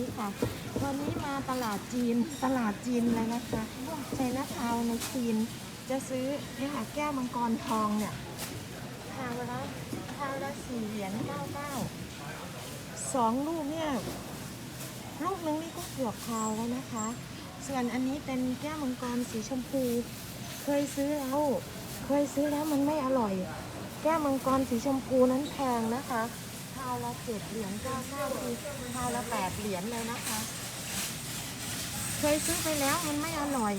ดีค่ะ วันนี้มาตลาดจีน ตลาดจีนเลยนะคะใช้นาทาวในจีน จะซื้อเนี่ยค่ะแก้วมังกรทองเนี่ยทาวละทาวละสี่เหรียญเก้าเก้าสองลูกเนี่ย ลูกนึงนี่ก็เกือบพาวแล้วนะคะ ส่วนอันนี้เป็นแก้วมังกรสีชมพู เคยซื้อแล้ว เคยซื้อแล้วมันไม่อร่อย แก้วมังกรสีชมพูนั้นแพงนะคะ พาวละเจ็ดเหรียญเก้าเก้าคือพาวละแปดเหรียญเลยนะคะ เคยซื้อไปแล้วมันไม่อร่อย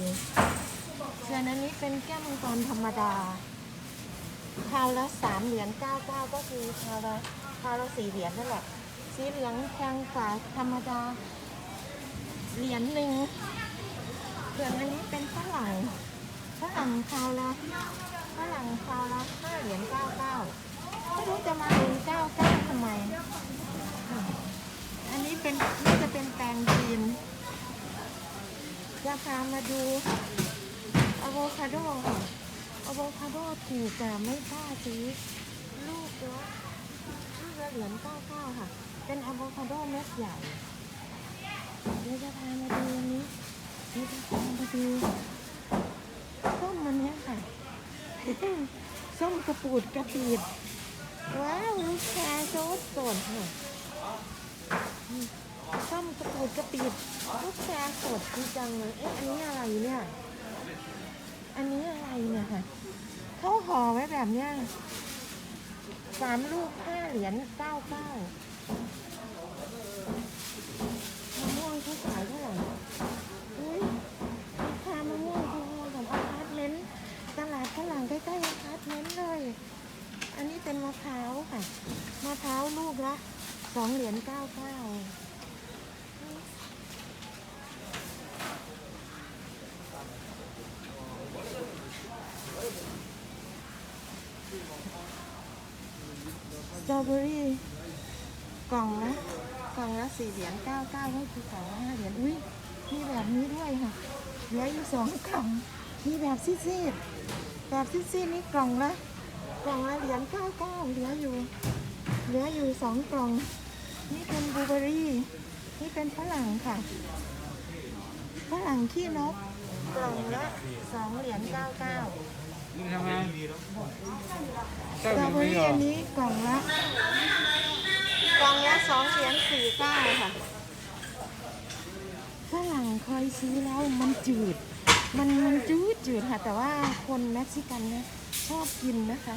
ส่วนอันนี้เป็นแก้วมังกรธรรมดาพาวละสามเหรียญเก้าเก้าก็คือพาวละพาวละสี่เหรียญนั่นแหละสีเหลืองแพงกว่าธรรมดา เหรียญหนึ่งส่วนอันนี้เป็นฝรั่งฝรั่งคราวละฝรั่งคราวละห้าเหรียญเก้าเก้าไม่รู้จะมาเหรียญเก้าเก้าทำไม อันนี้ เป็นนี่จะเป็นแตงจีนราคามาดูอะโวคาโดค่ะอะโวคาโดถูกแต่ไม่กล้าซื้อลูกละลูกละเหรียญเก้าเก้าค่ะ เป็นอะโวคาโดเม็ดใหญ่เดี๋ยวจะพามาดูอันนี้เดี๋ยวจะพามาดูส้มมันเนี้ยค่ะส้มกระปูดกระปีดว้าวลูกแชร์โซดสดค่ะ มกระปูดกระปีดลูกแชร์สดดีจังเลยเอ๊ะอันนี้อะไรเนี่ย อันนี้อะไรเนี่ยค่ะเขาห่อไว้แบบเนี้ยสามลูกห้าเหรียญเก้าเก้ามะม่วงเขาขายเท่าไหร่อุ้ยราคามะม่วงพอๆกับอพาร์ตเมนต์ตลาดฝรั่งใกล้ๆอพาร์ตเมนต์เลย อันนี้เป็นมะพร้าวค่ะ มะพร้าวลูกละสองเหรียญเก้าเก้า ตรอเบอรี่กล่องละกล่องละสี่เหรียญเก้าเก้าก็คือกล่องห้าเหรียญอุ้ยมีแบบนี้ด้วยค่ะเหลืออยู่สองกล่องมีแบบซีดๆแบบซีดๆนี่กล่องละกล่องละเหรียญเก้าเก้าเหลืออยู่ เหลืออยู่สองกล่อง นี่เป็นบลูเบอรี่ นี่เป็นฝรั่งค่ะฝรั่งขี้นกกล่องละสองเหรียญเก้าเก้านี่ทำไม สตรอเบอรี่อันนี้กล่องละกล่องละสองเหรียญสี่เก้าค่ะฝรั่งเคยซื้อแล้วมันจืด มันมันจืดจืดค่ะ แต่ว่าคนเม็กซิกันเนี่ยชอบกินนะคะ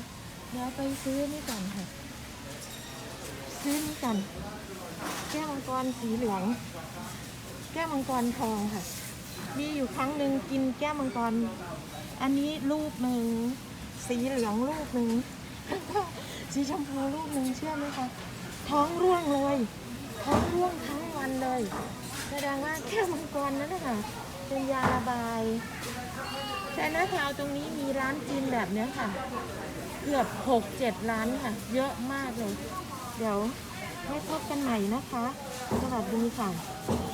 เดี๋ยวไปซื้อนี่ก่อนค่ะ ซื้อนี่ก่อนแก้วมังกรสีเหลือง แก้วมังกรทองค่ะ มีอยู่ครั้งหนึ่งกินแก้วมังกร อันนี้ลูกหนึ่งสีเหลืองลูกหนึ่ง สีชมพูลูกหนึ่งเชื่อไหมคะท้องร่วงเลย ท้องร่วงทั้งวันเลยแสดงว่าแก้วมังกรนั่นนะค่ะเป็นยาระบายแต่น้าทาวตรงนี้มีร้านจีนแบบเนี้ยค่ะ เกือบหกเจ็ดร้านค่ะ เยอะมากเลย เดี๋ยวให้พบกันใหม่นะคะ สวัสดีค่ะ